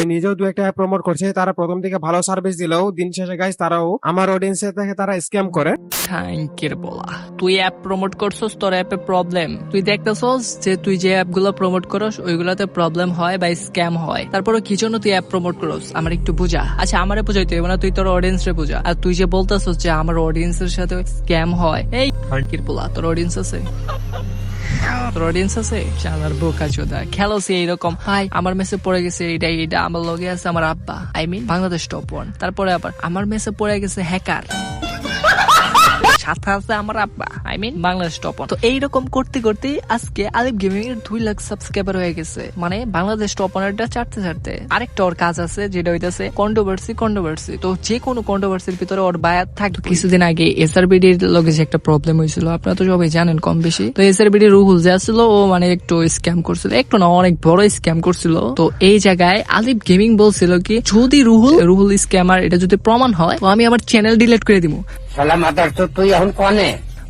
আমি নিজেও দু একটা প্রমোট করছি তারা প্রথম দিকে ভালো সার্ভিস দিলেও দিন শেষে গাইস তারাও আমার অডিয়েন্সের থেকে তারা স্ক্যাম করে। থ্যাংকের বলা তুই অ্যাপ প্রমোট করছস তোর অ্যাপে প্রবলেম তুই দেখতেছস যে তুই যে অ্যাপগুলো প্রমোট করস ওইগুলোতে প্রবলেম হয় বা স্ক্যাম হয়। তারপরে কি জন্য তুই অ্যাপ প্রমোট করস? আমার একটু বুঝা। আচ্ছা আমারে বুঝাইতে হবে না তুই তোর অডিয়েন্স রে বুঝা। আর তুই যে বলতেছস যে আমার অডিয়েন্স এর সাথে স্ক্যাম হয় এই থ্যাংকের বলা তোর অডিয়েন্স আছে? তোর অডিয়েন্স আছে? চালার বোকা চোদা খেলোছি এইরকম। ভাই, আমার মেসে পড়ে গেছে এটা এটা আমার লগে আছে আমার আব্বা। I mean Bangladesh top one তারপরে আবার, আমার মেসে পড়ে গেছে হ্যাকার সাথে আছে আমার আব্বা আই মিন বাংলাদেশ টপ তো এইরকম করতে করতে আজকে আলিফ গেমিং এর দুই লাখ সাবস্ক্রাইবার হয়ে গেছে মানে বাংলাদেশ আরেকটা ওর কাজ আছে যেটা কন্ট্রোভার্সি কন্ট্রোভার্সি তো যে কোনো কন্ট্রোভার্সির ভিতরে ওর বায়াত কিছুদিন আগে এসআরবিডির লগে যে একটা প্রবলেম হয়েছিল আপনারা তো সবাই জানেন কম বেশি তো এসআরবিডি রুহুল যে আসছিল ও মানে একটু স্ক্যাম করছিল একটু না অনেক বড় স্ক্যাম করছিল তো এই জায়গায় আলিফ গেমিং বলছিল কি যদি রুহুল রুহুল স্ক্যামার এটা যদি প্রমাণ হয় তো আমি আমার চ্যানেল ডিলিট করে দিব শালা মাদার তো তুই এখন কনে?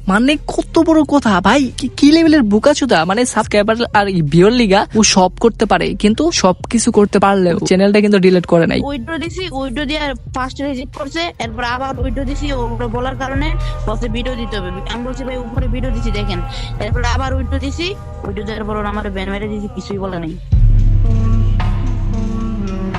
মানে কত বড় কথা ভাই কি- লেভেলের বুকাচুদা? মানে সাবস্ক্রাইবার আর বিয়র লিগা ও সব করতে পারে কিন্তু সবকিছু করতে পারলেও চ্যানেলটা কিন্তু ডিলিট করে নাই। উইড্রো দিছি উইড্রো দিয়ে ফার্স্ট রিজেক্ট করছে এরপর আবার উইড্রো দিছি ওগুলো বলার কারণে বলছে ভিডিও দিতে হবে। আমি বলছি ভাই উপরে ভিডিও দিছি দেখেন। এরপর আবার উইড্রো দিছি উইড্রো দেওয়ার পর আমার ব্যান মেরে দিছি কিছুই বলে নাই।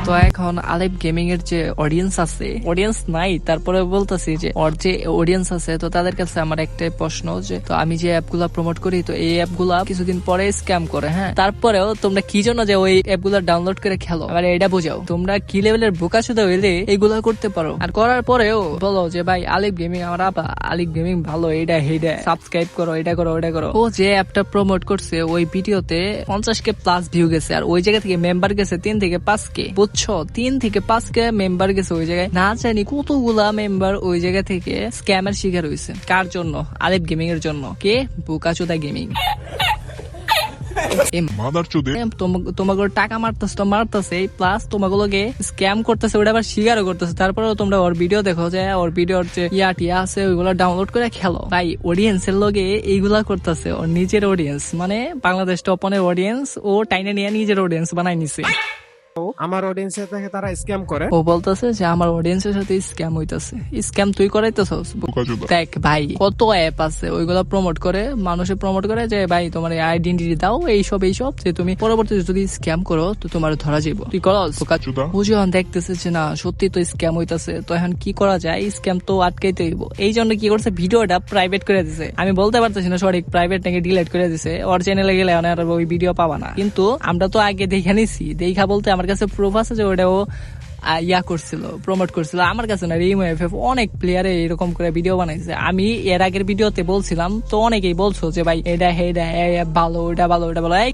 তো এখন আলেপ গেমিং এর যে অডিয়েন্স আছে অডিয়েন্স নাই, তারপরে বলতেছি যে ওর যে অডিয়েন্স আছে, তো তাদের কাছে আমার একটাই প্রশ্ন যে, তো আমি যে অ্যাপগুলা প্রমোট করি, তো এই অ্যাপগুলা কিছুদিন পরে স্ক্যাম করে হ্যাঁ? তারপরেও তোমরা কি জন্য যে ওই অ্যাপগুলা ডাউনলোড করে খেলো? এবার এটা বোঝাও। তোমরা কি লেভেলের বোকা শুধু হইলে এইগুলা করতে পারো? আর করার পরেও বলো যে, ভাই আলিফ গেমিং আমার আপা আলিফ গেমিং ভালো এটা হেডা সাবস্ক্রাইব করো এটা করো ওটা করো। ও যে অ্যাপটা প্রমোট করছে, ওই ভিডিওতে পঞ্চাশ কে প্লাস ভিউ গেছে, আর ওই জায়গা থেকে মেম্বার গেছে তিন থেকে পাঁচ কে। বুঝছ তিন থেকে পাঁচ কে মেম্বার গেছে ওই জায়গায়। না জানি কতগুলা মেম্বার ওই জায়গা থেকে স্ক্যামের শিকার হয়েছে কার জন্য? আলিফ গেমিং এর জন্য। কে? বুকাচোদা গেমিং তোমাকে টাকা মারতেছে তো মারতেছে প্লাস তোমাগুলোকে স্ক্যাম করতেছে ওটা আবার স্বীকারও করতেছে। তারপরেও তোমরা ওর ভিডিও দেখো যে ওর ভিডিওর যে ইয়া টিয়া আছে ওইগুলো ডাউনলোড করে খেলো। ভাই অডিয়েন্স এর লগে এইগুলা করতেছে ওর নিজের অডিয়েন্স মানে বাংলাদেশ টপনের অডিয়েন্স ও টাইনে নিয়ে নিজের অডিয়েন্স বানাই নিছে। আমার অডিয়েন্সের থেকে তারা স্ক্যাম করে। ও বলতেছে যে আমার অডিয়েন্সের সাথে স্ক্যাম হইতাছে। স্ক্যাম তুই করাইতেছস? দেখ ভাই কত অ্যাপ আছে ওইগুলা প্রমোট করে মানুষে প্রমোট করে যে ভাই তোমার আইডেন্টিটি দাও এইসব এইসব যে তুমি পরবর্তীতে যদি স্ক্যাম করো তো তোমার ধরা যাইব। তুই করস। ও দেখতেছে যে না সত্যি তো স্ক্যাম হইতাছে তো এখন কি করা যায়? স্ক্যাম তো আটকাইতে হইব। এই জন্য কি করছে ভিডিওটা প্রাইভেট করে দিছে। আমি বলতে পারতেছি না সঠিক প্রাইভেট নাকি ডিলিট করে দিছে। ওর চ্যানেলে গেলে এখন আর ওই ভিডিও পাবা না। কিন্তু আমরা তো আগে দেখে নিছি। দেখা বলতে আমার কাছে প্রুফ আছে যে ওটা ও আহ, ইয়া করছিল প্রমোট করছিল। আমার কাছে না রিম এফ অনেক প্লেয়ারে এরকম করে ভিডিও বানাইছে। আমি এর আগের ভিডিওতে বলছিলাম তো অনেকেই বলছো যে ভাই এটা হেডা ভালো ওটা ভালো ওটা ভালো। এই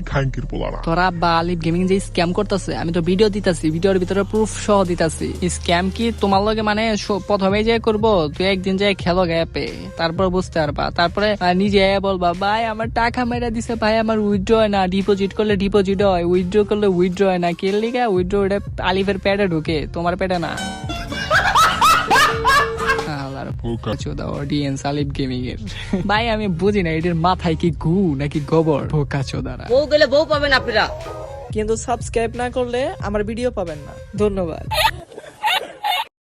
তোরা বা আলিফ গেমিং যে স্ক্যাম করতেছে আমি তো ভিডিও দিতাছি ভিডিওর ভিতরে প্রুফ সহ দিতাছি। স্ক্যাম কি তোমার লগে মানে প্রথমে যে করব তুই একদিন যাই খেলো গ্যাপে তারপর বুঝতে পারবা। তারপরে নিজে বলবা ভাই আমার টাকা মেরা দিছে ভাই আমার উইথড্র হয় না। ডিপোজিট করলে ডিপোজিট হয় উইথড্র করলে উইথড্র হয় না। কে লিগা উইথড্র ওটা আলিফের প্যাডে ঢুকে তোমার পেটে না। আল্লাহর বোকা। চোদা অডিয়েন্স আলিফ গেমিং এর। ভাই আমি বুঝি না এটার মাথায় কি গু নাকি গোবর? বোকা চোদারা। বউ গেলে বউ পাবেন আপনারা। কিন্তু সাবস্ক্রাইব না করলে আমার ভিডিও পাবেন না। ধন্যবাদ।